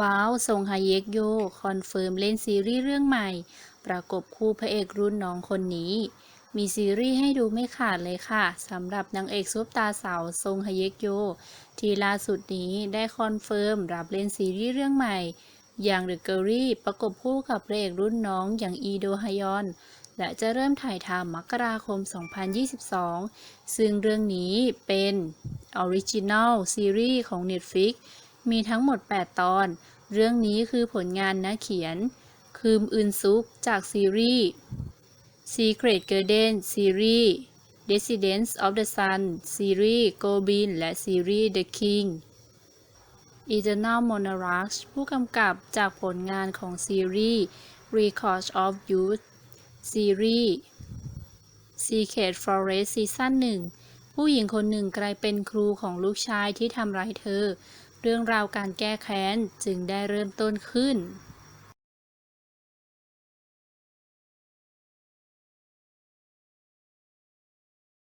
ว้าวซงฮาเยกโย คอนเฟิร์มเล่นซีรีส์เรื่องใหม่ ประกบคู่พระเอกรุ่นน้องคนนี้ มีซีรีส์ให้ดูไม่ขาดเลยค่ะสำหรับนางเอกซุปตาสาวซงฮาเยกโย ที่ล่าสุดนี้ได้คอนเฟิร์มรับเล่นซีรีส์เรื่องใหม่ อย่าง The g i r l ประกบคู่กับพระเอกรุ่นน้องอย่างอีโดฮยอน และจะเริ่มถ่ายทำมกราคม 2022 ซึ่งเรื่องนี้เป็นออริจินัลซีรีส์ของ Netflix มีทั้งหมด 8 ตอน เรื่องนี้คือผลงานนักเขียน คืมอึนซุกจากซีรีส์ Secret Garden ซีรีส์ Descendants of the Sun ซีรีส์ Goblin และซีรีส์ The King Eternal Monarchs ผู้กำกับจากผลงานของซีรีส์ Record of Youth ซีรีส์ Secret Forest ซีซั่นหนึ่งผู้หญิงคนหนึ่งกลายเป็นครูของลูกชายที่ทำร้ายเธอ เรื่องราวการแก้แค้นจึงได้เริ่มต้นขึ้น